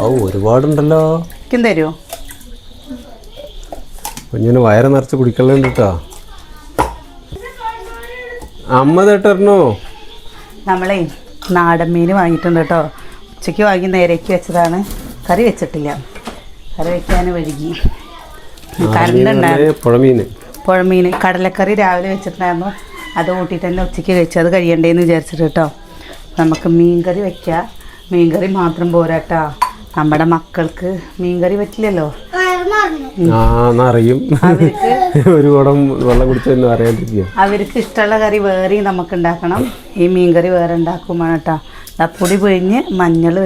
ഓ ഒരുപാടുണ്ടല്ലോ. തരുമോ കുഞ്ഞിന് വയറ് നിറച്ച് കുടിക്കലുണ്ട് കേട്ടോ അമ്മ തേട്ടറിനോ നമ്മളേ നാടൻ മീൻ വാങ്ങിയിട്ടുണ്ട് കേട്ടോ ഉച്ചയ്ക്ക് വാങ്ങി നേരേക്ക് വെച്ചതാണ്. കറി വെച്ചിട്ടില്ല. കറി വെക്കാൻ വഴുകി. പുഴമീൻ പുഴമീൻ കടലക്കറി രാവിലെ വെച്ചിട്ടുണ്ടായിരുന്നു. അത് കൂട്ടിയിട്ട് തന്നെ ഉച്ചയ്ക്ക് കഴിച്ചു. അത് കഴിയണ്ടേന്ന് വിചാരിച്ചിട്ട് കേട്ടോ നമുക്ക് മീൻ കറി വെക്കാം. മീൻകറി മാത്രം പോരാട്ടാ. നമ്മുടെ മക്കൾക്ക് മീൻകറി പറ്റില്ലല്ലോ. അറിയും എന്നറിയും. ഒരു കുടം വെള്ളം കുടിച്ചൊന്നും അറിയാണ്ടിരിക്കുക അവർക്ക് ഇഷ്ടമുള്ള കറി വേറെയും നമുക്ക് ഉണ്ടാക്കണം ഈ മീൻകറി വേറെ ഉണ്ടാക്കും വേണം കേട്ടോ ആ പൊടി പൊഴിഞ്ഞ് മഞ്ഞൾ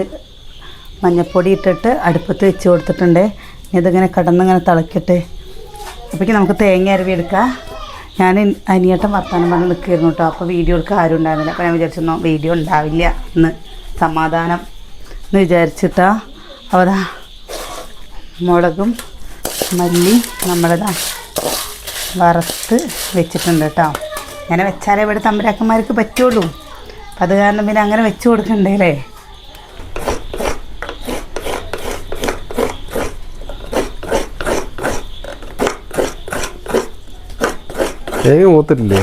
മഞ്ഞപ്പൊടി ഇട്ടിട്ട് അടുപ്പത്ത് വെച്ച് കൊടുത്തിട്ടുണ്ട്. ഇനി ഇതിങ്ങനെ കിടന്നിങ്ങനെ തിളക്കട്ടെ. അപ്പോഴേക്കും നമുക്ക് തേങ്ങ അരവി എടുക്കാം. ഞാൻ അനിയേട്ടൻ വർത്താനം പറഞ്ഞ് നിൽക്കുകയായിരുന്നു കേട്ടോ. അപ്പോൾ വീഡിയോ എടുക്കാൻ ആരും ഉണ്ടായിരുന്നില്ല. അപ്പോൾ ഞാൻ വിചാരിച്ചൊന്നും വീഡിയോ ഉണ്ടാവില്ല എന്ന്. സമാധാനം എന്ന് വിചാരിച്ചിട്ടാ അവതാ മുളകും മല്ലി നമ്മളിതാ വറുത്ത് വെച്ചിട്ടുണ്ട് കേട്ടോ. അങ്ങനെ വെച്ചാലേ ഇവിടെ തമ്പരാക്കന്മാർക്ക് പറ്റുള്ളൂ. അപ്പം അത് കാരണം പിന്നെ അങ്ങനെ വെച്ച് കൊടുക്കണ്ടേ അല്ലേ? തേങ്ങ മൂത്തിട്ടില്ലേ?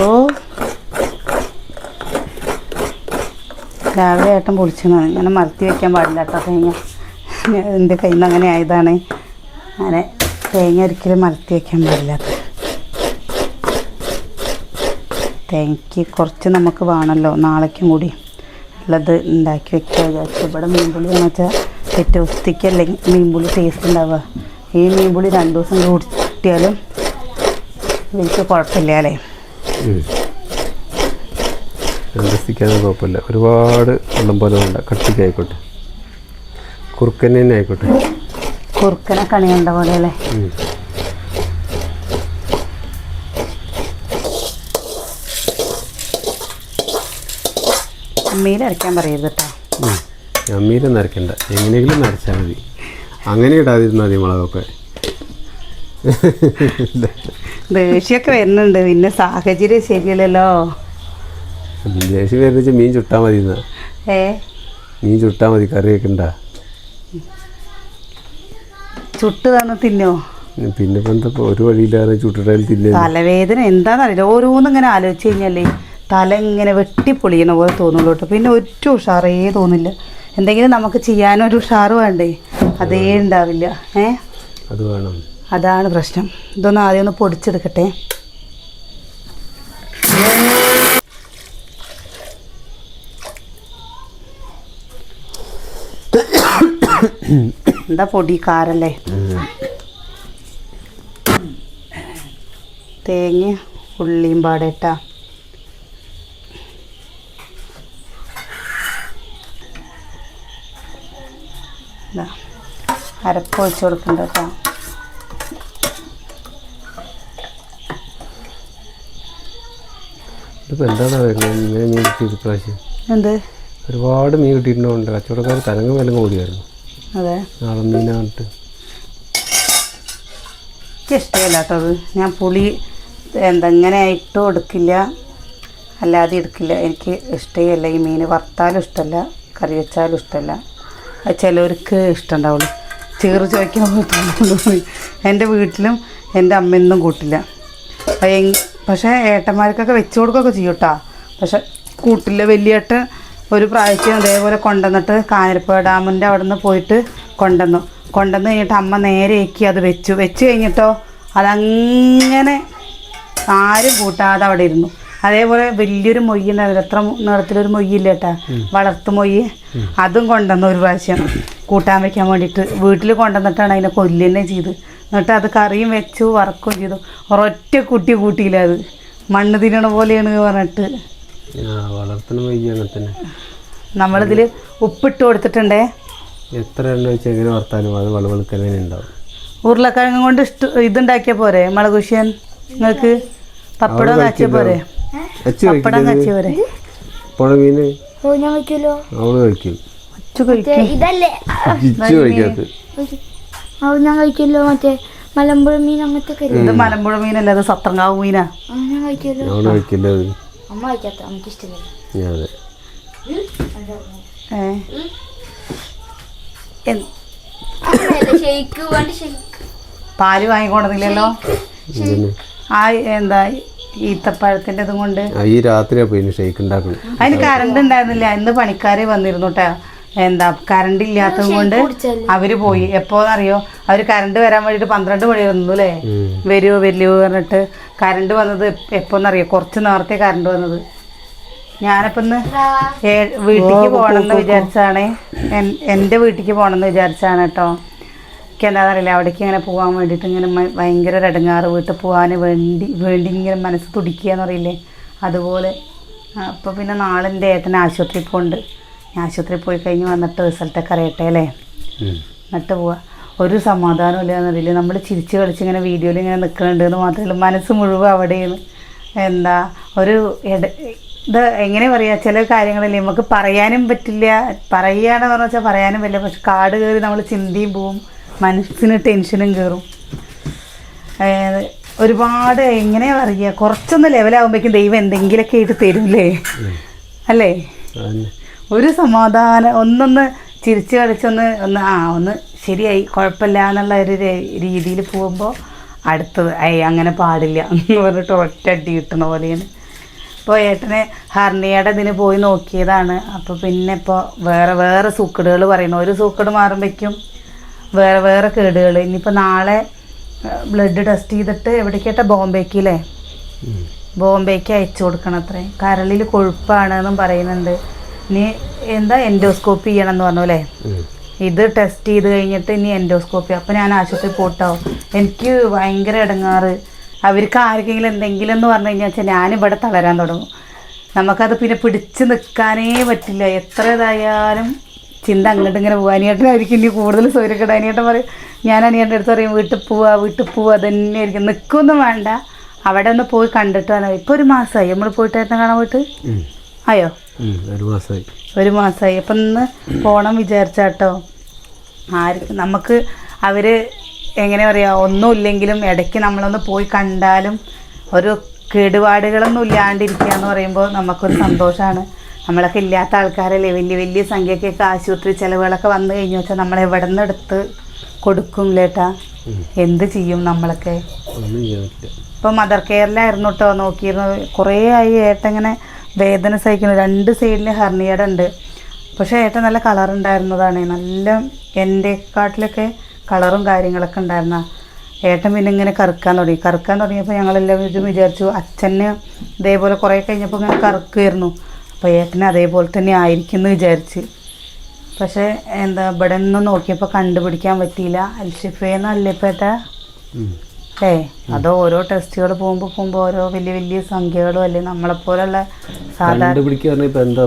ഓ രാവിലെ ഏട്ടൻ പൊളിച്ചതാണ് ഇങ്ങനെ മറത്തി വെക്കാൻ പാടില്ല കേട്ടോ തേങ്ങ. എന്റെ കയ്യിൽ നിന്ന് അങ്ങനെ ആയതാണ്. അങ്ങനെ തേങ്ങ ഒരിക്കലും മറത്തി വെക്കാൻ പാടില്ല. തേങ്ങയ്ക്ക് കുറച്ച് നമുക്ക് വേണമല്ലോ. നാളേക്കും കൂടി ഉള്ളത് ഉണ്ടാക്കി വെക്കുക വിചാരിച്ചു. ഇവിടെ മീൻപുളി എന്ന് വെച്ചാൽ ഏറ്റവും ഉസ്തിക്കല്ലേ മീൻപുളി ടേസ്റ്റ് ഉണ്ടാവുക. ഈ മീൻപുളി രണ്ട് ദിവസം കൂടി കിട്ടിയാലും എനിക്ക് കുഴപ്പമില്ല അല്ലേ? രണ്ടിക്കാനും കുഴപ്പമില്ല. ഒരുപാട് വെള്ളം പോലെ വേണ്ട. കട്ടിക്ക് ആയിക്കോട്ടെ. കുറുക്കന്നെ തന്നെ ആയിക്കോട്ടെ. കുറുക്കനെ കണിയുണ്ട പോലെ അല്ലേ. അമ്മയിൽ അരയ്ക്കാൻ പറയരുത് കേട്ടോ. ഉം. അമ്മീലും നരക്കണ്ട എങ്ങനെയെങ്കിലും നരച്ചാൽ മതി. അങ്ങനെ ഇടാതിരുന്നാൽ മതി മുളകൊക്കെ. ദേഷ്യമൊക്കെ വരുന്നുണ്ട്. പിന്നെ സാഹചര്യം ശരിയല്ലല്ലോ. ദേഷ്യം വരുന്ന മീൻ ചുട്ടാ മതി ഏ? മീൻ ചുട്ടാ മതി കറി വെക്കണ്ട. ചുട്ട് തന്ന് തിന്നോ? പിന്നെ ഇപ്പം ഒരു വഴിയില്ലാതെ ചുട്ടിട്ടാൽ തിന്നെ തലവേദന എന്താണെന്നറിയില്ല ഓരോന്നും ഇങ്ങനെ ആലോചിച്ച് കഴിഞ്ഞാലേ തല ഇങ്ങനെ വെട്ടിപ്പൊളിയണ പോലെ തോന്നുള്ളൂ കേട്ടോ. പിന്നെ ഒറ്റ ഉഷാറേ തോന്നില്ല. എന്തെങ്കിലും നമുക്ക് ചെയ്യാനൊരു ഉഷാറ് വേണ്ടേ? അതേ ഉണ്ടാവില്ല. ഏ? അത് വേണം. അതാണ് പ്രശ്നം. ഇതൊന്ന് ആദ്യം ഒന്ന് പൊടിച്ചെടുക്കട്ടെ. എന്താ പൊടി കാരല്ലേ തേങ്ങ ഉള്ളിയും പാടേട്ടാ. അരപ്പ് ഒഴിച്ച് കൊടുക്കണ്ട കേട്ടോ. എന്താണ് എന്ത്? ഒരുപാട് മീൻ കിട്ടിയിട്ടുണ്ടോ? കച്ചവടക്കാർ തലങ്ങ് വിലങ്ങ് ഓടിയായിരുന്നു അതെ. കേട്ടോ അത്. ഞാൻ പുളി എന്തെങ്ങനെ ഇട്ടും എടുക്കില്ല അല്ലാതെ എടുക്കില്ല. എനിക്ക് ഇഷ്ടമല്ല ഈ മീൻ. വറുത്താലും ഇഷ്ടമല്ല കറി വെച്ചാലും ഇഷ്ടമല്ല. അത് ചിലവർക്ക് ഇഷ്ടമുണ്ടാവുള്ളൂ. ചീറ് ചോദിക്കാൻ പോയി എന്റെ വീട്ടിലും എന്റെ അമ്മയൊന്നും കൂട്ടില്ല. പക്ഷേ ഏട്ടന്മാർക്കൊക്കെ വെച്ച് കൊടുക്കുകയൊക്കെ ചെയ്യും കേട്ടോ. പക്ഷെ കൂട്ടില്ല വലിയേട്ടൻ ഒരു പ്രാവശ്യം അതേപോലെ കൊണ്ടുവന്നിട്ട് കാഞ്ഞിരപ്പുഴ ഡാമിന്റെ അവിടെ നിന്ന് പോയിട്ട് കൊണ്ടുവന്നു. കൊണ്ടുവന്ന് കഴിഞ്ഞിട്ട് അമ്മ നേരെ ഏക്കി അത് വെച്ചു. വെച്ച് കഴിഞ്ഞിട്ടോ അതങ്ങനെ ആരും കൂട്ടാതെ അവിടെ ഇരുന്നു. അതേപോലെ വലിയൊരു മൊയ്യ് ഉണ്ടായിരുന്നു എത്ര നിറത്തിലൊരു മൊയ്യില്ല കേട്ടാ വളർത്തു മൊയ്യ്. അതും കൊണ്ടുവന്നു ഒരു പ്രാവശ്യം കൂട്ടാൻ വെക്കാൻ വേണ്ടിയിട്ട്. വീട്ടിൽ കൊണ്ടുവന്നിട്ടാണ് അതിനെ കൊല്ലുതന്നെ ചെയ്ത്. എന്നിട്ട് അത് കറിയും വെച്ചു വറക്കുകയും ചെയ്തു. ഒരൊറ്റ കുട്ടി കൂട്ടിയില്ല അത്. മണ്ണ് തിന്നണ പോലെയാണ് പറഞ്ഞിട്ട്. വളർത്തണ വയ്യ അങ്ങനെ തന്നെ നമ്മളിതിൽ ഉപ്പിട്ട് കൊടുത്തിട്ടുണ്ടേ? എത്ര എണ്ണ വെച്ച് എങ്ങനെ വറുത്താലും അത് വളവെളുക്കനെ ഉണ്ടാവും. ഉരുളക്കിഴങ്ങ് കൊണ്ട് ഇഷ്ട ഇതുണ്ടാക്കിയ പോരെ മുളകുശ്യൻ നിങ്ങൾക്ക് പപ്പടം കാച്ചിയ പോരെ? പപ്പടം കാച്ചിയ പോരെ? പുഴമീന് അവൾ കഴിക്കും. ഞാൻ മറ്റേ മലമ്പുഴ മീൻ അങ്ങനത്തെ മലമ്പുഴ മീനല്ല അത് സത്രങ്കാവ് മീനാ. കഴിക്കില്ല. അമ്മ കഴിക്കാത്ത അമ്മയ്ക്ക് ഇഷ്ടമില്ല അതെ. പാൽ വാങ്ങിക്കൊണ്ടതില്ലല്ലോ ആ എന്താ ഈത്തപ്പഴത്തിന്റെ ഇതും കൊണ്ട്? ആ, ഈ രാത്രിയാ പോയി ഷെയ്ക്ക് ഉണ്ടാക്കണം. അതിന് കറണ്ട് ഉണ്ടായിരുന്നില്ല. ഇന്ന് പണിക്കാരെ വന്നിരുന്നു കേട്ടോ എന്താ കറണ്ട് ഇല്ലാത്തത് കൊണ്ട് അവർ പോയി. എപ്പോന്നറിയോ? അവർ കറണ്ട് വരാൻ വേണ്ടിട്ട് പന്ത്രണ്ട് മണി വന്നു അല്ലേ? വരുവോ വരുമോ വരില്ലയോ പറഞ്ഞിട്ട് കറണ്ട് വന്നത് എപ്പോന്നറിയോ? കുറച്ച് നേരത്തെ കറണ്ട് വന്നത്. ഞാനിപ്പോ ഇന്ന് ഏ- വീട്ടിക്ക് പോകണമെന്ന് വിചാരിച്ചാണ്. എന്റെ വീട്ടിലേക്ക് പോകണമെന്ന് വിചാരിച്ചാണ് കേട്ടോ. എനിക്ക് എന്താണെന്നറിയില്ല അവിടേക്ക് ഇങ്ങനെ പോകാൻ വേണ്ടിയിട്ട് ഇങ്ങനെ ഭയങ്കര ഒരു ഇടങ്ങാറ് വീട്ടിൽ പോകാൻ വേണ്ടി വേണ്ടി ഇങ്ങനെ മനസ്സ് തുടിക്കുക എന്നറിയില്ലേ അതുപോലെ. അപ്പോൾ പിന്നെ നാളെ എന്റെ ഏട്ടൻ ആശുപത്രിയിൽ പോകുന്നുണ്ട് ആശുപത്രിയിൽ പോയി കഴിഞ്ഞ് വന്നിട്ട് റിസൾട്ടൊക്കെ അറിയട്ടെ അല്ലേ. എന്നിട്ട് പോവാ. ഒരു സമാധാനം ഇല്ല എന്നറിയില്ല നമ്മൾ ചിരിച്ച് കളിച്ച് ഇങ്ങനെ വീഡിയോയിൽ ഇങ്ങനെ നിൽക്കുന്നുണ്ട് എന്ന് മാത്രമല്ല മനസ്സ് മുഴുവൻ അവിടെയാണ്. എന്താ? ഒരു ഇട ഇത് എങ്ങനെ പറയാ? ചില കാര്യങ്ങളല്ലേ. നമുക്ക് പറയാനും പറ്റില്ല. പറയുകയാണെന്ന് പറഞ്ഞു വെച്ചാൽ പറയാനും പറ്റില്ല. പക്ഷെ കാട് കയറി നമ്മൾ ചിന്തയും പോവും. മനസ്സിന് ടെൻഷനും കയറും ഒരുപാട് എങ്ങനെ പറയുക കുറച്ചൊന്ന് ലെവലാകുമ്പോഴേക്കും ദൈവം എന്തെങ്കിലുമൊക്കെ ആയിട്ട് തരൂലേ അല്ലേ. ഒരു സമാധാനം ഒന്നൊന്ന് ചിരിച്ച് കളിച്ചൊന്ന് ഒന്ന് ആ ഒന്ന് ശരിയായി കുഴപ്പമില്ല എന്നുള്ള ഒരു രീതിയിൽ പോകുമ്പോൾ അടുത്തത് അയ്യ അങ്ങനെ പാടില്ല എന്ന് പറഞ്ഞിട്ട് ഒറ്റ അടി കിട്ടണ പോലെയാണ്. ഇപ്പോൾ ഏട്ടനെ ഹർണിയയുടെ ഇതിന് പോയി നോക്കിയതാണ്. അപ്പോൾ പിന്നെ ഇപ്പോൾ വേറെ വേറെ സൂക്കടുകൾ പറയുന്നു. ഒരു സൂക്കട് മാറുമ്പോഴേക്കും വേറെ വേറെ കേടുകൾ. ഇനിയിപ്പോൾ നാളെ ബ്ലഡ് ടെസ്റ്റ് ചെയ്തിട്ട് എവിടേക്കേട്ടാ ബോംബേക്ക് അല്ലേ? ബോംബേക്ക് അയച്ചു കൊടുക്കണം അത്രേ കരളിൽ കൊഴുപ്പാണെന്നും പറയുന്നുണ്ട്. ഇനി എന്താ എൻഡോസ്കോപ്പി ചെയ്യണം എന്ന് പറഞ്ഞു അല്ലേ ഇത് ടെസ്റ്റ് ചെയ്ത് കഴിഞ്ഞിട്ട് ഇനി എൻഡോസ്കോപ്പി. അപ്പോൾ ഞാൻ ആശുപത്രി പോട്ടോ. എനിക്ക് ഭയങ്കര ഇടങ്ങാറ്. അവർക്ക് ആർക്കെങ്കിലും എന്തെങ്കിലും എന്ന് പറഞ്ഞു കഴിഞ്ഞാൽ വെച്ചാൽ ഞാനിവിടെ തളരാൻ തുടങ്ങും. നമുക്കത് പിന്നെ പിടിച്ച് നിൽക്കാനേ പറ്റില്ല. എത്ര ഇതായാലും ചിന്ത അങ്ങോട്ട് ഇങ്ങനെ പോകും അനിയേട്ടനായിരിക്കും ഇനി കൂടുതൽ സൗകര്യക്കേട് അനിയേട്ടൻ പറയും. ഞാൻ അനിയേട്ടന്റെ അടുത്ത് പറയും വീട്ടിൽ പോവാ വീട്ടിൽ പോവാ തന്നെ ആയിരിക്കും നിൽക്കൊന്നും വേണ്ട. അവിടെ ഒന്ന് പോയി കണ്ടിട്ട് വന്നാൽ ഇപ്പോൾ ഒരു മാസമായി നമ്മൾ പോയിട്ട് എന്താ കാണാൻ പോയിട്ട്? അയ്യോ ആയോ. ഒരു മാസമായി ഒരു മാസമായി അപ്പം ഇന്ന് പോകണം വിചാരിച്ചാട്ടോ. ആർക്ക് നമുക്ക് അവർ എങ്ങനെ പറയുക ഒന്നുമില്ലെങ്കിലും ഇടയ്ക്ക് നമ്മളൊന്ന് പോയി കണ്ടാലും ഒരു കേടുപാടുകളൊന്നും ഇല്ലാണ്ടിരിക്കുക എന്ന് പറയുമ്പോൾ നമുക്കൊരു സന്തോഷമാണ് നമ്മളൊക്കെ ഇല്ലാത്ത ആൾക്കാരല്ലേ? വലിയ വലിയ സംഖ്യക്കൊക്കെ ആശുപത്രി ചിലവുകളൊക്കെ വന്നു കഴിഞ്ഞു വെച്ചാൽ നമ്മൾ എവിടെ നിന്ന് എടുത്ത് കൊടുക്കും ലേട്ടാ എന്ത് ചെയ്യും നമ്മളൊക്കെ? ഇപ്പോൾ മദർ കെയറിലായിരുന്നു കേട്ടോ നോക്കിയിരുന്നത്. കുറേ ആയി ഏട്ടൻ ഇങ്ങനെ വേദന സഹിക്കുന്നു രണ്ട് സൈഡിൽ ഹെർണിയയുടെ ഉണ്ട് പക്ഷേ ഏട്ടൻ നല്ല കളർ ഉണ്ടായിരുന്നതാണ്. നല്ല എന്റെ കാട്ടിലൊക്കെ കളറും കാര്യങ്ങളൊക്കെ ഉണ്ടായിരുന്ന. ഏട്ടൻ പിന്നെ ഇങ്ങനെ കറുക്കാൻ തുടങ്ങി. കറുക്കാൻ തുടങ്ങിയപ്പോൾ ഞങ്ങളെല്ലാവരും വിചാരിച്ചു. അച്ഛന് ഇതേപോലെ കുറേ കഴിഞ്ഞപ്പോൾ ഇങ്ങനെ കറുക്കുമായിരുന്നു അപ്പോൾ ഏട്ടന് അതേപോലെ തന്നെ ആയിരിക്കും എന്ന് വിചാരിച്ച്. പക്ഷേ എന്താ ഇവിടെ നിന്ന് നോക്കിയപ്പോൾ കണ്ടുപിടിക്കാൻ പറ്റിയില്ല. അൽഷിഫേന്നല്ലേ ഉം. ഏ അത് ഓരോ ടെസ്റ്റുകൾ പോകുമ്പോൾ പോകുമ്പോൾ ഓരോ വലിയ വലിയ സംഖ്യകളും അല്ലേ നമ്മളെപ്പോലുള്ള സാധാരണ കണ്ടുപിടിക്കുക പറഞ്ഞാൽ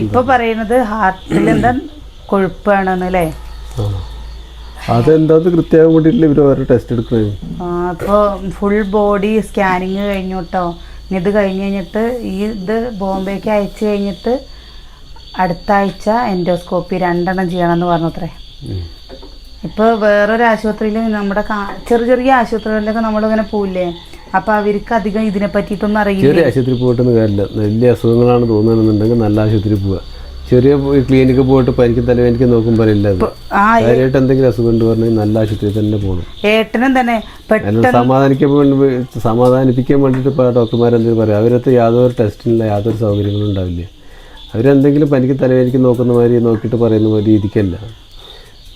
ഇപ്പൊ പറയുന്നത് ഹാർട്ടിൽ എന്താ കൊഴുപ്പാണെന്ന് അല്ലേ. അതെന്താന്ന് കൃത്യമാകാൻ വേണ്ടിയിട്ടില്ല ഇവർ ഓരോ ടെസ്റ്റ് എടുക്കുന്നത് അപ്പോൾ ഫുൾ ബോഡി സ്കാനിങ് കഴിഞ്ഞു കേട്ടോ ഇത് കഴിഞ്ഞ് കഴിഞ്ഞിട്ട് ഈ ഇത് ബോംബേക്ക് അയച്ചു കഴിഞ്ഞിട്ട് അടുത്ത ആഴ്ച എൻഡോസ്കോപ്പി രണ്ടെണ്ണം ചെയ്യണമെന്ന് എന്ന് ഉം. ഇപ്പോൾ വേറൊരു ആശുപത്രിയിൽ നമ്മുടെ ചെറിയ ചെറിയ ആശുപത്രികളിലൊക്കെ നമ്മളിങ്ങനെ പോവില്ലേ? അപ്പൊ അവർക്ക് അധികം ഇതിനെ പറ്റിയിട്ടൊന്നും അറിയില്ല? ചെറിയ ആശുപത്രി പോയിട്ടൊന്നും കാര്യമില്ല. വലിയ അസുഖങ്ങളാണ് തോന്നുന്നുണ്ടെങ്കിൽ നല്ല ആശുപത്രി പോവുക. ചെറിയ ക്ലിനിക്കിൽ പോയിട്ട് പനിക്കും തലവേനിക്ക് നോക്കുമ്പോൾ കാര്യമായിട്ട് എന്തെങ്കിലും അസുഖം ഉണ്ട് പറഞ്ഞാൽ നല്ല ആശുപത്രി തന്നെ പോകണം ഏട്ടനും തന്നെ സമാധാനിക്കാൻ വേണ്ടി സമാധാനിപ്പിക്കാൻ വേണ്ടിയിട്ട് ഡോക്ടർമാരെന്തെങ്കിലും പറയും. അവരത്ത് യാതൊരു ടെസ്റ്റിനില്ല യാതൊരു സൗകര്യങ്ങളും ഉണ്ടാവില്ല. അവരെന്തെങ്കിലും പനിക്ക് തലവേനിക്ക് നോക്കുന്ന മാതിരി നോക്കിയിട്ട് പറയുന്ന രീതിക്കല്ല.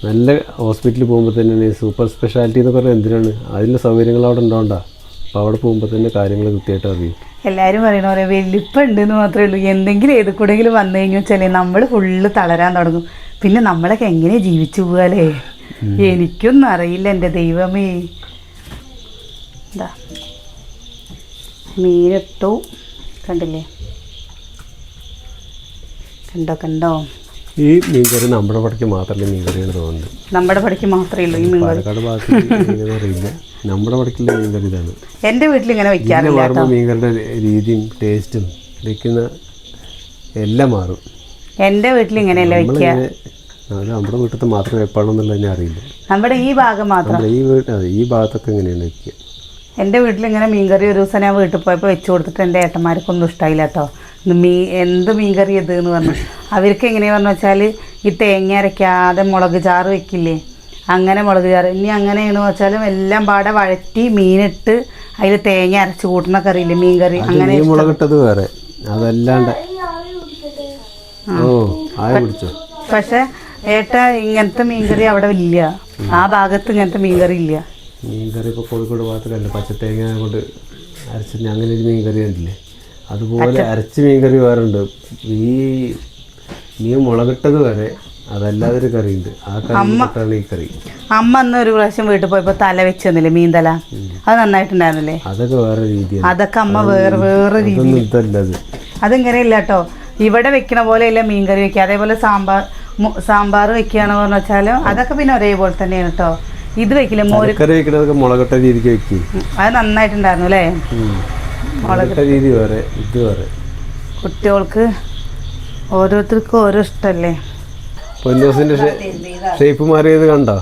നല്ല ഹോസ്പിറ്റലിൽ പോകുമ്പോൾ തന്നെ സൂപ്പർ സ്പെഷ്യാലിറ്റി എന്ന് പറഞ്ഞാൽ എന്തിനാണ്? അതിന്റെ സൗകര്യങ്ങൾ അവിടെ ഉണ്ടാവണ്ട. അപ്പോൾ അവിടെ പോകുമ്പോൾ തന്നെ കാര്യങ്ങൾ കൃത്യമായിട്ട് അറിയും. എല്ലാവരും പറയണ പോലെ വലിപ്പമുണ്ട് എന്ന് മാത്രമേ ഉള്ളൂ. എന്തെങ്കിലും ഏത് കൂടെങ്കിലും വന്നു കഴിഞ്ഞു വെച്ചാൽ നമ്മൾ ഫുള്ള് തളരാൻ തുടങ്ങും. പിന്നെ നമ്മളൊക്കെ എങ്ങനെ ജീവിച്ചു പോകാലേ എനിക്കൊന്നും അറിയില്ല എന്റെ ദൈവമേ. എന്താ മീനിട്ടു കണ്ടില്ലേ? കണ്ടോ കണ്ടോ? ഈ മീൻകറി നമ്മുടെ പടയ്ക്ക് മാത്രമേ മീൻകറിയാണ് തോന്നുന്നത്? നമ്മുടെ പടക്ക് മാത്രമേ ഉള്ളൂ ഈ മീൻ പാലക്കാട് ഭാഗത്ത് അറിയില്ല നമ്മുടെ പടയ്ക്കുള്ള മീൻകറി ഇതാണ്. എന്റെ വീട്ടിൽ ഇങ്ങനെ വെക്കാറില്ല മാറുമ്പോൾ മീൻകറിയുടെ രീതിയും ടേസ്റ്റും വെക്കുന്ന എല്ലാം മാറും. എന്റെ വീട്ടിൽ ഇങ്ങനെയല്ല വെക്കുക നമ്മളിങ്ങനെ അത് നമ്മുടെ വീട്ടിൽ മാത്രം വെപ്പാണെന്നുള്ളതിനെ അറിയില്ല. നമ്മുടെ ഈ ഭാഗം മാത്രം? നമ്മുടെ ഈ വീട്ട് അതെ ഈ ഭാഗത്തൊക്കെ ഇങ്ങനെയാണ് വെക്കുക. എന്റെ വീട്ടിൽ ഇങ്ങനെ മീൻകറി ഒരു ദിവസം ഞാൻ വീട്ടിൽ പോയപ്പോൾ വെച്ച് കൊടുത്തിട്ട് എന്റെ ഏട്ടന്മാർക്കൊന്നും ഇഷ്ടമായില്ല കേട്ടോ. മീ എന്ത് മീൻ കറി ഇത് എന്ന് പറഞ്ഞു. അവർക്ക് എങ്ങനെയാ പറഞ്ഞു വെച്ചാൽ ഈ തേങ്ങ അരയ്ക്കാതെ മുളക് ചാറ് വെക്കില്ലേ? അങ്ങനെ മുളക് ചാറ്. ഇനി അങ്ങനെയാണെന്ന് വെച്ചാലും എല്ലാം പാടെ വഴറ്റി മീനിട്ട് അതിൽ തേങ്ങ അരച്ച് കൂട്ടുന്ന കറിയില്ലേ മീൻ കറി അങ്ങനെ മുളകിട്ടത് വേറെ. അതല്ലാണ്ട്. ഓ ആയ പിടിച്ചോ. പക്ഷെ ഏട്ട ഇങ്ങനത്തെ മീൻകറി അവിടെ ഇല്ല. ആ ഭാഗത്ത് ഇങ്ങനത്തെ മീൻകറി ഇല്ല. മീൻകറി ഇപ്പോൾ കോഴിക്കോട് ഭാഗത്തൊക്കെ പച്ചത്തേങ്ങ കൊണ്ട് അരച്ചിട്ട് അങ്ങനെ ഒരു മീൻകറി ഉണ്ടല്ലേ അതുപോലെ അരച്ച മീൻകറി വേറുണ്ട് ഈ മീൻ മുളകിട്ടത് വരെ അതല്ലാതെ ഒരു കറി ഉണ്ട് ആ കറി ഈ കറി. അമ്മ അന്ന് ഒരു പ്രാവശ്യം വീട്ടിൽ പോയപ്പോ തല വെച്ച് തന്നില്ലേ മീൻ തല അത് നന്നായിട്ടുണ്ടായിരുന്നില്ലേ? അതൊക്കെ വേറെ രീതിയാണ്. അതൊക്കെ അമ്മ വേറെ വേറെ രീതി അതിങ്ങനെ ഇല്ല കേട്ടോ. ഇവിടെ വെക്കണ പോലെയല്ല മീൻ കറി വെക്കുക. അതേപോലെ സാമ്പാർ സാമ്പാർ വെക്കുകയാണെന്ന് പറഞ്ഞു വെച്ചാൽ അതൊക്കെ പിന്നെ ഒരേപോലെ തന്നെയാണ് കേട്ടോ. ഇത് വെക്കില്ല? മോര് കറി വെക്കണതൊക്കെ മുളകട്ട രീതിക്ക് വെക്കി. അത് നന്നായിട്ടുണ്ടായിരുന്നു അല്ലേ? രീതി വേറെ ഇത് വേറെ. കുട്ടികൾക്ക് ഓരോരുത്തർക്കും ഓരോ ഇഷ്ടല്ലേ? പൊന്നൂസിന്റെ ഷേപ്പ് മാറിയത് കണ്ടോ?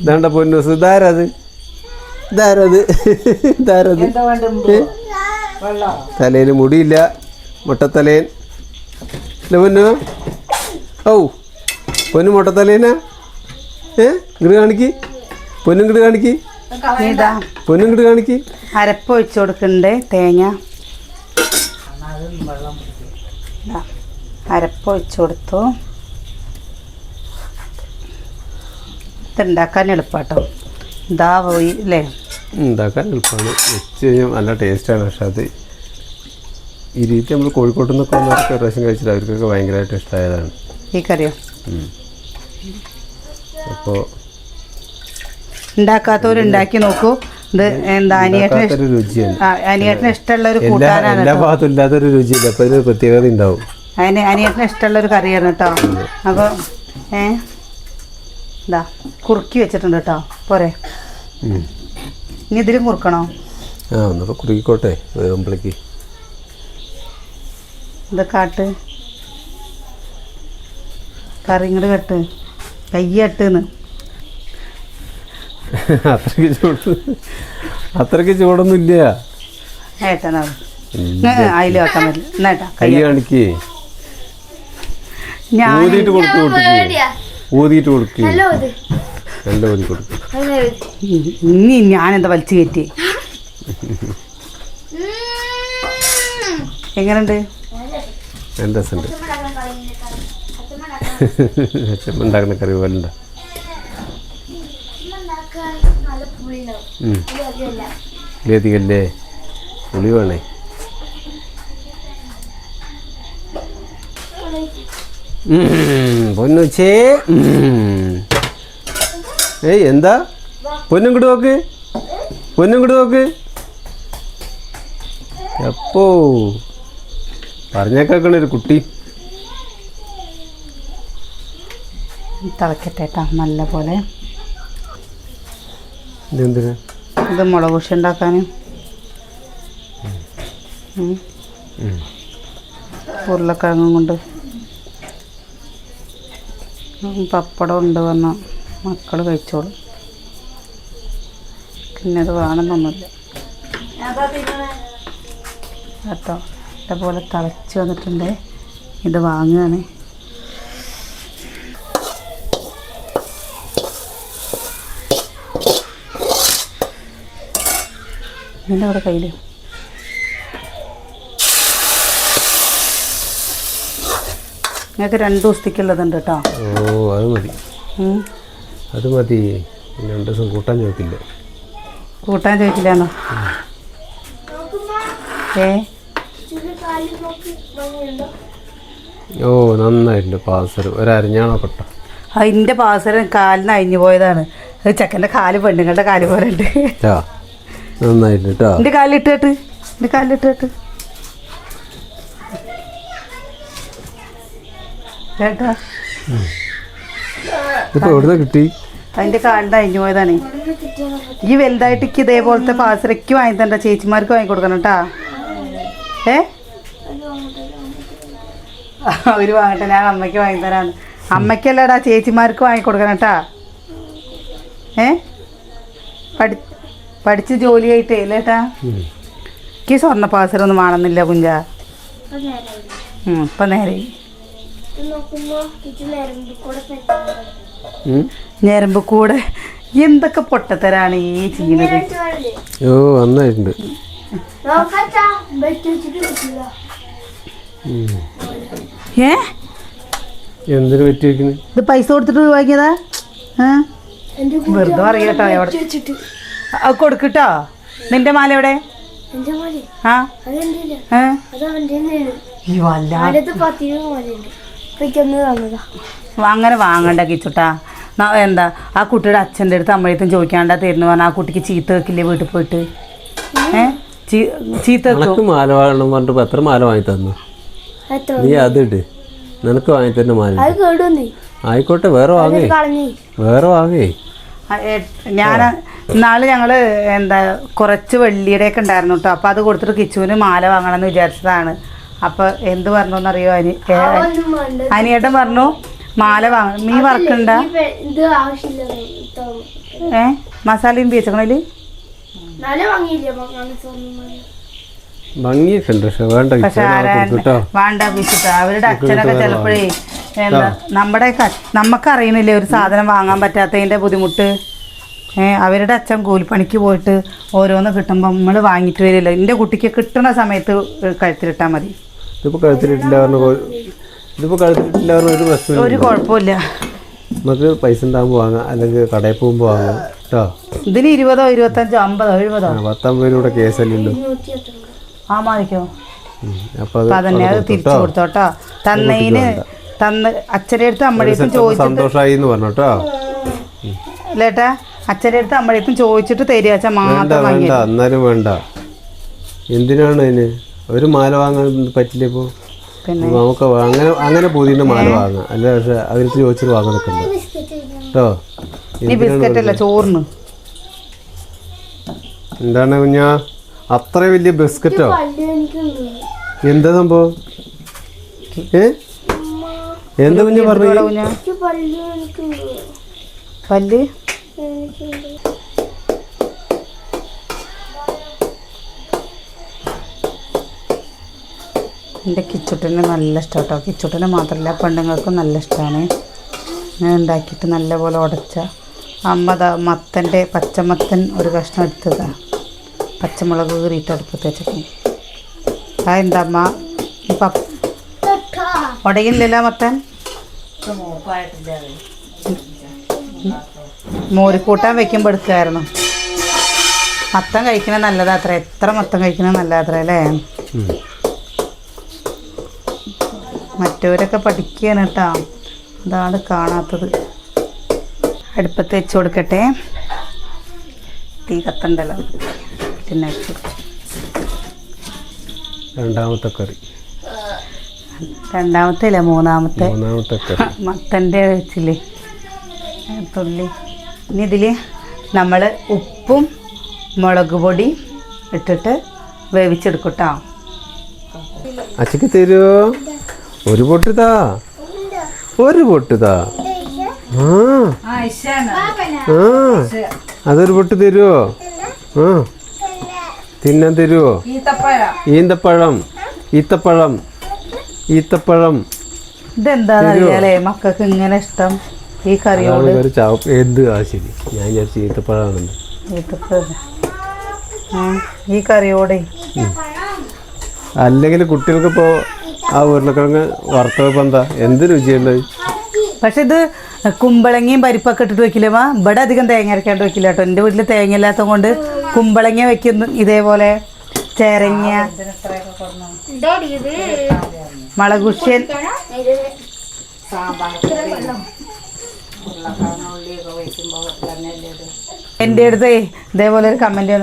ഇതാണ്ട പൊന്നൂസ്? ഇതാരത് ഇതാരത് ഇതാരത് തലയിൽ മുടിയില്ല മുട്ടത്തലേൻ. ഇല്ല പൊന്നു? ഔ പൊന്നു മുട്ടത്തലേനാ? ഏ? ഇങ്ങോട്ട് കാണിക്ക്. പൊന്നും ഇങ്ങോട്ട് കാണിക്ക്. ഇതാ. കാണിക്ക്. അരപ്പ് ഒഴിച്ചു കൊടുക്കണ്ട് തേങ്ങ. അരപ്പ് ഒഴിച്ചു കൊടുത്തു. ഇതുണ്ടാക്കാൻ എളുപ്പാട്ടോ. ഇതാ പോയി അല്ലേ ഉണ്ടാക്കാൻ എളുപ്പമാണ് വെച്ച് കഴിഞ്ഞാൽ നല്ല ടേസ്റ്റാണ് പക്ഷെ അത് ഈ രീതി നമ്മൾ കോഴിക്കോട്ട് നിന്നൊക്കെ വന്നവർക്ക് ഒരു പ്രാവശ്യം കഴിച്ചിട്ട് അവർക്കൊക്കെ ഭയങ്കരമായിട്ട് ഇഷ്ടമായതാണ് ഈ കറിയോ? അപ്പോൾ ഉണ്ടാക്കാത്തവർ ഉണ്ടാക്കി നോക്കൂ. ഇത് എന്താ അനിയേട്ടന് ഇഷ്ടമുള്ള ഒരു കൂട്ടാനാണ് എല്ലാ കേട്ടോ. ഭാഗത്തും ഇല്ലാത്തൊരു രുചിയില്ല. അപ്പോൾ ഇതിന് പ്രത്യേകത ഉണ്ടാവും. അതിന് അനിയേട്ടന് ഇഷ്ടമുള്ള ഒരു കറിയാണ് കേട്ടോ അപ്പോൾ ഏ? ഇതാ കുറുക്കി വെച്ചിട്ടുണ്ട് കേട്ടോ. പോരെ. ഇനി ഇതിലും കുറുക്കണോ? ആ ഒന്നപ്പോൾ കുറുക്കിക്കോട്ടെ വേകുമ്പോഴേക്ക് ഇത് കാട്ട്. കറി ഇങ്ങോട്ട് കെട്ട്. കയ്യട്ടെന്ന് അത്രയ്ക്ക് ചൂട്. അത്രയ്ക്ക് ചൂടൊന്നും ഇല്ല. ഏട്ടനാ? അതിൽ വെക്കാൻ പറ്റില്ല. എന്നാട്ടാ കൈ കാണിക്കേ. ഞാൻ ഊതിയിട്ട് കൊടുക്ക്. കുട്ടിക്ക് ഊതിയിട്ട് കൊടുക്ക്. നല്ല ഊതി. കൊടുക്ക്. ഇനി ഞാനെന്താ വലിച്ചു കയറ്റി എങ്ങനെയുണ്ട് നല്ല രസമുണ്ട്. അച്ഛൻ ഉണ്ടാക്കുന്ന കറി പോലെ ഉം. ഇതധികല്ലേ പുളി വേണേ ഉം, പൊന്നുച്ചേ. ഏയ് എന്താ? പൊന്നും ഇങ്ങോട്ട് നോക്ക്. പൊന്നും ഇങ്ങോട്ട് നോക്ക്. എപ്പോ? പറഞ്ഞേക്കണ ഒരു കുട്ടി. തിളക്കട്ടെ കേട്ടോ നല്ല പോലെ ഇതെന്തിനാ? ഇത് മുളക് കുഷി ഉണ്ടാക്കാൻ ഉരുളക്കിഴങ്ങും കൊണ്ട്. പപ്പടം ഉണ്ട് വന്ന മക്കൾ കഴിച്ചോളും. പിന്നെ അത് വേണമെന്നൊന്നുമില്ല കേട്ടോ? ഇതേപോലെ തിളച്ച് വന്നിട്ടുണ്ട്. ഇത് വാങ്ങുകയാണ്. ഇതിന്റെ അവിടെ കയ്യിൽ ഞങ്ങൾക്ക് രണ്ട് ദിവസത്തേക്കുള്ളതുണ്ട് കേട്ടോ. ഓ അത് മതി. അത് മതി. രണ്ട് ദിവസം കൂട്ടാൻ ചോദിക്കില്ല. കൂട്ടാൻ ചോദിക്കില്ലാന്നോ? ഏ? ഓ നന്നായിട്ടുണ്ട് പാസർ ഒരഞ്ഞാണോ കൊട്ട അതിന്റെ പാസരം കാലിന് അഴിഞ്ഞു പോയതാണ്. അത് ചെക്കന്റെ കാൽ പെണ്ണുങ്ങളുടെ കാൽ പോലെ ഉണ്ട്. കേട്ടോ. എന്റെ എന്റെ കേട്ട്. ഇപ്പൊ എവിടുന്ന് കിട്ടി? അതിന്റെ കാലിന്റെ അഴിഞ്ഞു പോയതാണ്. ഈ വലുതായിട്ട് ഇതേപോലത്തെ പാസരയ്ക്ക് വാങ്ങി തണ്ട ചേച്ചിമാർക്ക് വാങ്ങി കൊടുക്കണം കേട്ടാ ഏ? അവർ വാങ്ങട്ടെ ഞാൻ അമ്മയ്ക്ക് വാങ്ങി തരാണ് അമ്മയ്ക്കല്ലടാ ചേച്ചിമാർക്ക് വാങ്ങി കൊടുക്കണം കേട്ടാ ഏ? പഠി പഠിച്ച് ജോലിയായിട്ടേ ഇല്ലേട്ടാ. എനിക്ക് സ്വർണ പാസരൊന്നും വേണമെന്നില്ല കുഞ്ച. ഇപ്പൊ നേരെ ഞരമ്പ് കൂടെ എന്തൊക്കെ പൊട്ടത്തരാണ് ഈ ചെയ്യുന്നത് ഓ നന്നായിട്ടുണ്ട്. ഏ? എന്തിനു പറ്റി വെക്കുന്നത് ഇത് പൈസ കൊടുത്തിട്ട് വാങ്ങിയതാ? വെറുതെ അറിയട്ടോ എവിടെ കൊടുക്കട്ടോ നിന്റെ മാല എവിടെ? ആ. ഈ വല്ല അങ്ങനെ വാങ്ങണ്ട കിച്ചുട്ടാ. ന- എന്താ ആ കുട്ടിയുടെ അച്ഛന്റെ അടുത്ത് അമ്മയത്തും ചോദിക്കാണ്ടാ തരുന്നു പറഞ്ഞാൽ ആ കുട്ടിക്ക് ചീത്ത വെക്കില്ലേ വീട്ടിൽ പോയിട്ട്? ചീത്ത മാല വാങ്ങണം പറഞ്ഞിട്ട് എത്ര മാല വാങ്ങി തന്നു? നീ അതിട്ട് നിനക്ക് വാങ്ങി തന്നെ മാല ആയിക്കോട്ടെ വേറെ വാങ്ങേ. വേറെ വാങ്ങേ. ഞാൻ ഇന്നാൾ ഞങ്ങൾ എന്താ കുറച്ച് വെള്ളിയുടെ ഒക്കെ ഉണ്ടായിരുന്നു കേട്ടോ അപ്പൊ അത് കൊടുത്തിട്ട് കിച്ചുവിന് മാല വാങ്ങണം എന്ന് വിചാരിച്ചതാണ്. അപ്പൊ എന്ത് പറഞ്ഞു എന്നറിയോ അനി അനിയേട്ടൻ പറഞ്ഞു മാല വാങ്ങ നീ വർക്കുണ്ട ഇത് ആവശ്യമില്ല തോന്നുന്നു ഏ മസാലയും പക്ഷെ വേണ്ട വേണ്ട അവരുടെ അച്ഛനൊക്കെ ചിലപ്പോഴേ എന്താ നമ്മുടെ നമുക്ക് അറിയണില്ലേ ഒരു സാധനം വാങ്ങാൻ പറ്റാത്തതിന്റെ ബുദ്ധിമുട്ട്? അവരുടെ അച്ഛൻ കൂലിപ്പണിക്ക് പോയിട്ട് ഓരോന്ന് കിട്ടുമ്പോൾ നമ്മൾ വാങ്ങിയിട്ട് വരില്ല. എന്റെ കുട്ടിക്ക് കിട്ടുന്ന സമയത്ത് കഴുത്തിലിട്ടാൽ മതി. ഇതിപ്പോ കഴുത്തിലിട്ടില്ല പറഞ്ഞ ഇതിപ്പോ കഴുത്തിലിട്ടില്ല ഒരു പ്രശ്നമില്ല ഒരു കുഴപ്പമില്ല നമുക്ക് പൈസ ഉണ്ടാകുമ്പോൾ വാങ്ങാം. അല്ലെങ്കിൽ കടയിൽ പോകുമ്പോൾ വാങ്ങാം. കേട്ടോ ഇതിന് ഇരുപതോ ഇരുപത്തഞ്ചോ അമ്പതോ എഴുപതോ? പത്തമ്പത് രൂപയുടെ കേസല്ലല്ലോ ആ മാറിക്കോ. അപ്പൊ അത് അപ്പൊ അതന്നെ അത് തിരിച്ചു കൊടുത്തോട്ടോ. തന്നതിന് തന്ന് അച്ഛന്റെ അടുത്ത് അമ്മയുടെ ചോദിച്ചിട്ട് സന്തോഷമായി എന്ന് പറഞ്ഞു കേട്ടോ ലേട്ടാ അച്ഛന്റെ അടുത്ത് അമ്മയുടെ അടുത്തും ചോദിച്ചിട്ട് തരിക അച്ഛൻ മാത്രം വാങ്ങി വേണ്ട എന്നാലും വേണ്ട. എന്തിനാണ് അതിന്? ഒരു മാല വാങ്ങാൻ പറ്റില്ല ഇപ്പോ? പിന്നെ നമുക്ക് അങ്ങനെ അങ്ങനെ പുതിയ മാല വാങ്ങാം. അല്ല പക്ഷെ അവർക്ക് ചോദിച്ചിട്ട് വാങ്ങാൻ നിൽക്കണ്ട. കേട്ടോ ബിസ്ക്കറ്റ് അല്ല ചോറിന്. എന്താണ് കുഞ്ഞാ? അത്ര വലിയ ബിസ്ക്കറ്റോ? എന്താ സംഭവം? ഏ? എന്താ കുഞ്ഞു പറഞ്ഞു കുഞ്ഞാ? പല്ല്? എന്റെ കിച്ചുട്ടിന് നല്ല ഇഷ്ടം കേട്ടോ. കിച്ചുട്ടിന് മാത്രമല്ല പെണ്ണുങ്ങൾക്കും നല്ല ഇഷ്ടമാണ്. ഞാൻ ഉണ്ടാക്കിയിട്ട് നല്ലപോലെ ഉടച്ച അമ്മ ദാ മത്തന്റെ പച്ചമത്തൻ ഒരു കഷ്ണം എടുത്തതാ. പച്ചമുളക് കീറിയിട്ട് അടുപ്പത്ത് വെച്ചിട്ട് ആ എന്താ അമ്മ? ഇപ്പം ഉടയില്ലല്ലോ മത്തൻ മോരിക്കൂട്ടാൻ വെക്കുമ്പോൾ എടുക്കുമായിരുന്നു മത്തം കഴിക്കണത് നല്ലതാത്ര എത്ര മത്തം കഴിക്കണത് നല്ലതാത്ര അല്ലേ. മറ്റവരൊക്കെ പഠിക്കുകയാണ് കേട്ടോ. അതാണ് കാണാത്തത്. അടുപ്പത്ത് വെച്ച് കൊടുക്കട്ടെ. തീ കത്തണ്ടല്ലോ. പിന്നെ വെച്ച്. രണ്ടാമത്തെ കറി. രണ്ടാമത്തെ അല്ലേ? മൂന്നാമത്തെ. മൂന്നാമത്തെ മത്തന്റെ വെച്ചില്ലേ? തുള്ളി. ഇനി ഇതിൽ നമ്മൾ ഉപ്പും മുളക് പൊടി ഇട്ടിട്ട് വേവിച്ചെടുക്കട്ടോ. കേട്ടോ അച്ചക്ക് തരുമോ ഒരു പൊട്ടിതാ. ഒരു പൊട്ടിതാ. അതൊരു പൊട്ട് തരുമോ ആ. തിന്നാൻ തരുമോ ഈന്തപ്പഴം. ഈത്തപ്പഴം. ഈത്തപ്പഴം. ഇതെന്താണെന്നറിയാലേ മക്കൾക്ക് ഇങ്ങനെ ഇഷ്ടം. ഈ കറിയോട് എന്ത് ആ ശരി. ഞാൻ വിചാരിച്ചു ആ, ഈ കറിയോടെ. അല്ലെങ്കിൽ കുട്ടികൾക്കിപ്പോൾ ആ ഉരുളക്കിഴങ്ങ് വറുത്തപ്പോൾ എന്താ? എന്ത് രുചിയുണ്ട് പക്ഷെ ഇത് കുമ്പളങ്ങയും പരിപ്പൊക്കെ ഇട്ടിട്ട് വെക്കില്ല? വാ ഇവിടെ അധികം തേങ്ങ അരക്കാണ്ട് വെക്കില്ല കേട്ടോ. എന്റെ വീട്ടിൽ തേങ്ങ ഇല്ലാത്തത് കൊണ്ട് കുമ്പളങ്ങ വെക്കുന്നു ഇതേപോലെ. ചേരങ്ങ മുളകുഷ്യൻ എന്റെ അടുത്ത് ഇതേപോലെ ഒരു കമന്റ്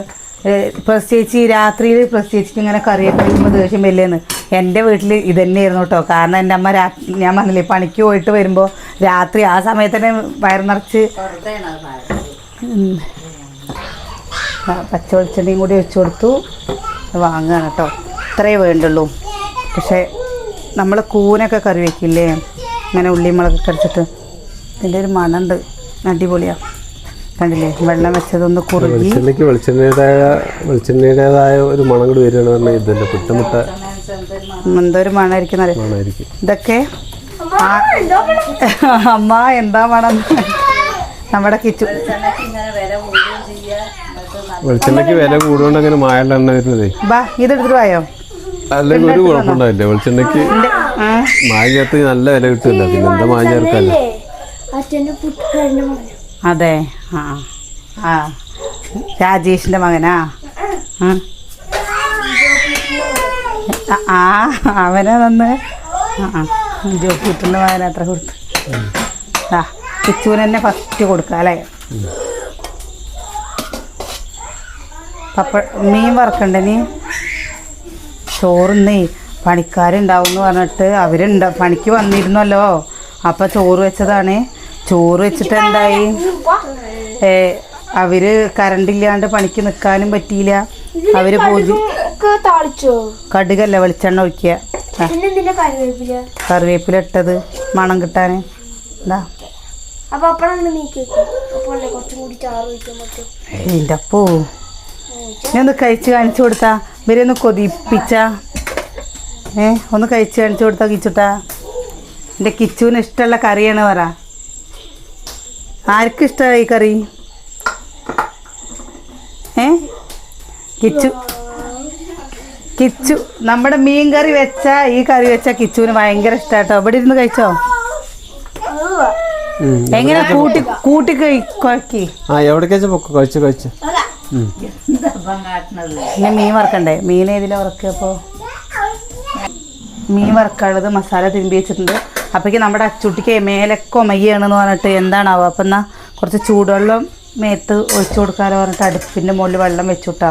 പ്രത്യേകിച്ച് രാത്രിയിൽ പ്രത്യേകിച്ച് ഇങ്ങനെ കറിയൊക്കെ കഴിക്കുമ്പോൾ ദേഷ്യം വരില്ലെന്ന്. എന്റെ വീട്ടിൽ ഇത് തന്നെയായിരുന്നു കേട്ടോ. കാരണം എന്റെ അമ്മ രാ ഞാൻ പറഞ്ഞില്ലേ പണിക്ക് പോയിട്ട് വരുമ്പോൾ രാത്രി ആ സമയത്ത് തന്നെ വയർ നിറച്ച്. പച്ച വെളിച്ചെണ്ണയും കൂടി വെച്ച് കൊടുത്തു. വാങ്ങുകയാണ് കേട്ടോ. ഇത്രയേ വേണ്ടുള്ളൂ. പക്ഷേ നമ്മൾ കൂനൊക്കെ കറി വയ്ക്കില്ലേ അങ്ങനെ ഉള്ളിമുളകൊക്കെ അടിച്ചിട്ട് ഇതിന്റെ ഒരു മണമുണ്ട് അടിപൊളിയാണ് കണ്ടില്ലേ? വെള്ളം വെച്ചതൊന്ന് കുറുകി. വെളിച്ചെണ്ണയ്ക്ക് വെളിച്ചെണ്ണയുടേതായ വെളിച്ചെണ്ണയുടേതായ ഒരു മണം കൂടി വരികയാണ് പറഞ്ഞാൽ ഇതല്ല. പുട്ടമുട്ട. എന്തൊരു മണമായിരിക്കും മണമായിരിക്കും ഇതൊക്കെ അമ്മ എന്താ മണം? നമ്മുടെ കിച്ചു. വെളിച്ചെണ്ണയ്ക്ക് വില കൂടുകൊണ്ട് അങ്ങനെ മായുള്ള എണ്ണ വരുന്നതേ. ബാ ഇതെടുത്തിട്ട് പോയോ അല്ലെങ്കിൽ ഒരു കുഴപ്പമുണ്ടാവില്ല. വെളിച്ചെണ്ണയ്ക്ക് മായ ചേർത്ത് നല്ല വില കിട്ടില്ല പിന്നെ എന്താ മായ ചേർക്കാല്ലോ അതെ. ആ ആ. രാജേഷിന്റെ മകനാ? ആ. അവനെ തന്ന്. ആ മകൻ അത്ര കൊടുത്ത്. ആ കിച്ചുവിന് തന്നെ ഫസ്റ്റ് കൊടുക്കുക അല്ലേ? പപ്പ മീൻ വറക്കണ്ടേ നീ? ചോറുന്നേ പണിക്കാരുണ്ടാവും എന്ന് പറഞ്ഞിട്ട് അവരുണ്ട. പണിക്ക് വന്നിരുന്നല്ലോ. അപ്പം ചോറ് വെച്ചതാണ്. ചോറ് വെച്ചിട്ട് എന്തായി? അവർ കറണ്ട് ഇല്ലാണ്ട് പണിക്ക് നിക്കാനും പറ്റിയില്ല. അവർ പൂജ കടുകല്ല വെളിച്ചെണ്ണ ഒഴിക്കുക. കറിവേപ്പില? ഇട്ടത് മണം കിട്ടാൻ എന്താ അപ്പൊ ഞാൻ ഒന്ന് കഴിച്ച് കാണിച്ചു കൊടുത്താ. ഇവരെ ഒന്ന് കൊതിപ്പിച്ച. ഏ ഒന്ന് കഴിച്ച് കാണിച്ചു കൊടുത്താ കിച്ചുട്ടാ. എന്റെ കിച്ചുവിന് ഇഷ്ടമുള്ള കറിയാണ് പറ. ആർക്കും ഇഷ്ടമായി ഈ കറി? ഏ? കിച്ചു. കിച്ചു. നമ്മുടെ മീൻ കറി വെച്ച ഈ കറി വെച്ച കിച്ചുവിന് ഭയങ്കര ഇഷ്ടാട്ടോ. ഇവിടെ ഇരുന്ന് കഴിച്ചോ? എങ്ങനെ കൂട്ടി കൂട്ടി കഴി- കുഴക്കി? ആ എവിടേക്കാച്ച കഴിച്ചു കഴിച്ചു. ഇനി മീൻ വറക്കണ്ടേ? മീൻ ഏതിലാ വറക്കുക അപ്പോൾ മീൻ വറക്കാനുള്ളത് മസാല തിരുമ്പി വെച്ചിട്ടുണ്ട്. അപ്പോഴേക്ക് നമ്മുടെ അച്ചുട്ടിക്ക് മേലൊക്കെ ഒമയ്യാണെന്ന് പറഞ്ഞിട്ട് എന്താണാവുക അപ്പം എന്നാൽ കുറച്ച് ചൂടുവെള്ളം മേത്ത് ഒഴിച്ചു കൊടുക്കാനോ പറഞ്ഞിട്ട് അടുപ്പിന്റെ മുകളിൽ വെള്ളം വെച്ചുട്ടാ.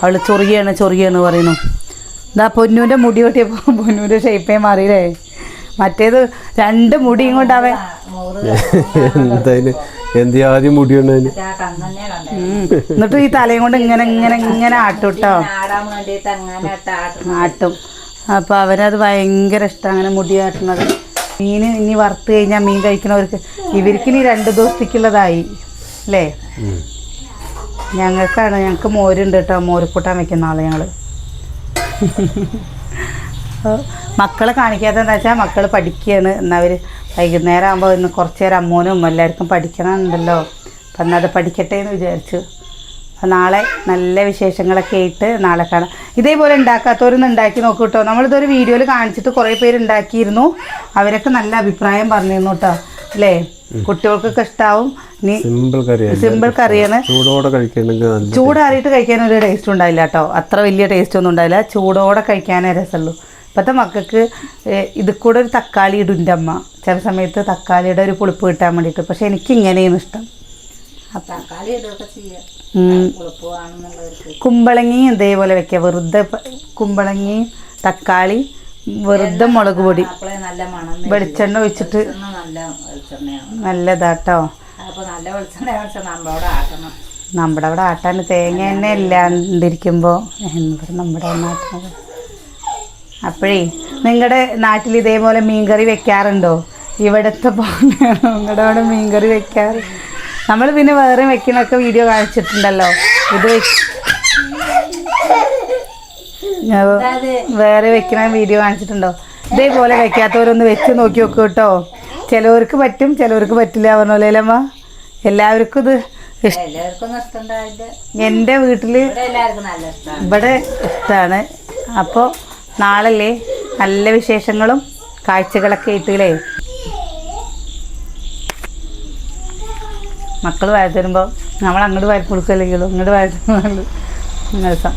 അവൾ ചൊറിയാണ് ചൊറിയാണ് പറയുന്നു. ഇതാ പൊന്നൂന്റെ മുടി കൊട്ടിയപ്പോൾ പൊന്നൂന്റെ ഷേപ്പേ മാറിയില്ലേ? മറ്റേത് രണ്ട് മുടിയും കൊണ്ടാവേ എന്തായാലും എന്ത് ആദ്യം. എന്നിട്ട് ഈ തലയും കൊണ്ട് ഇങ്ങനെ ഇങ്ങനെ ഇങ്ങനെ ആട്ടും കേട്ടോ ആട്ടും. അപ്പോൾ അവനത് ഭയങ്കര ഇഷ്ടം അങ്ങനെ മുടി ആട്ടുന്നത്. മീൻ ഇനി വറുത്ത് കഴിഞ്ഞാൽ മീൻ കഴിക്കുന്നവർക്ക് ഇവർക്ക് ഇനി രണ്ട് ദിവസത്തേക്കുള്ളതായി. അല്ലേ? ഞങ്ങൾക്കാണ് ഞങ്ങൾക്ക് മോരുണ്ട് കേട്ടോ മോരുക്കൂട്ടാൻ വെക്കുന്ന ആൾ ഞങ്ങൾ മക്കളെ കാണിക്കാത്ത എന്താ വെച്ചാൽ മക്കൾ പഠിക്കുകയാണ് എന്നാൽ അവർ വൈകുന്നേരം ആകുമ്പോൾ ഇന്ന് കുറച്ച് നേരം അമ്മൂനും എല്ലാവർക്കും പഠിക്കണമെന്നുണ്ടല്ലോ അപ്പം എന്നാൽ അത് പഠിക്കട്ടെ എന്ന് വിചാരിച്ചു. അപ്പം നാളെ നല്ല വിശേഷങ്ങളൊക്കെ ആയിട്ട് നാളെ കാണാം. ഇതേപോലെ ഉണ്ടാക്കാത്തവരൊന്ന് ഉണ്ടാക്കി നോക്കൂ കേട്ടോ. നമ്മളിതൊരു വീഡിയോയിൽ കാണിച്ചിട്ട് കുറേ പേര് ഉണ്ടാക്കിയിരുന്നു. അവരൊക്കെ നല്ല അഭിപ്രായം പറഞ്ഞിരുന്നു കേട്ടോ. അല്ലേ? കുട്ടികൾക്കൊക്കെ ഇഷ്ടാവും. സിമ്പിൾ കറിയാണ്. സിമ്പിൾ കറിയാണ്. ചൂടോടെ കഴിക്കണമെങ്കിൽ ചൂടാറിയിട്ട് കഴിക്കാൻ ഒരു ടേസ്റ്റ് ഉണ്ടായില്ല കേട്ടോ. അത്ര വലിയ ടേസ്റ്റ് ഒന്നും ഉണ്ടായില്ല. ചൂടോടെ കഴിക്കാനേ രസമുള്ളൂ. ഇപ്പോഴത്തെ മക്കൾക്ക് ഇത് കൂടെ ഒരു തക്കാളി ഇടും എന്റെ അമ്മ. ചില സമയത്ത് തക്കാളിയുടെ ഒരു പുളിപ്പ് കിട്ടാൻ വേണ്ടിയിട്ട്. പക്ഷെ എനിക്ക് ഇങ്ങനെയാണ് ഇഷ്ടം. തക്കാളി ഇതൊക്കെ ചെയ്യാം. കുമ്പളങ്ങിയും ഇതേപോലെ വെക്കുക. വെറുതെ കുമ്പളങ്ങിയും തക്കാളി വെറുതെ മുളക് പൊടി. വെളിച്ചെണ്ണ ഒഴിച്ചിട്ട് നല്ലതാട്ടോ. നമ്മുടെ അവിടെ ആട്ടാൻ തേങ്ങ തന്നെ ഇല്ലാണ്ടിരിക്കുമ്പോൾ നമ്മുടെ നാട്ടിൽ അപ്പോഴേ നിങ്ങളുടെ നാട്ടിൽ ഇതേപോലെ മീൻകറി വെക്കാറുണ്ടോ? ഇവിടുത്തെ പോലെയാണോ നിങ്ങളുടെ അവിടെ മീൻകറി വെക്കാറ്. നമ്മൾ പിന്നെ വേറെ വെക്കണൊക്കെ വീഡിയോ കാണിച്ചിട്ടുണ്ടല്ലോ. ഇത് വേറെ വെക്കണ വീഡിയോ കാണിച്ചിട്ടുണ്ടോ? ഇതേപോലെ വെക്കാത്തവരൊന്ന് വെച്ച് നോക്കി നോക്കൂ കേട്ടോ. ചിലവർക്ക് പറ്റും ചിലവർക്ക് പറ്റില്ല പറഞ്ഞോലേലമ്മ എല്ലാവർക്കും ഇത് എന്റെ വീട്ടിൽ ഇവിടെ ഇഷ്ടമാണ് ഇവിടെ ഇഷ്ടമാണ് അപ്പോൾ നാളല്ലേ നല്ല വിശേഷങ്ങളും കാഴ്ചകളൊക്കെ ഇട്ടില്ലേ മക്കൾ വഴി തരുമ്പോൾ നമ്മൾ അങ്ങോട്ട് വഴി കൊടുക്കില്ലെങ്കിലും ഇങ്ങോട്ട് വഴി രസം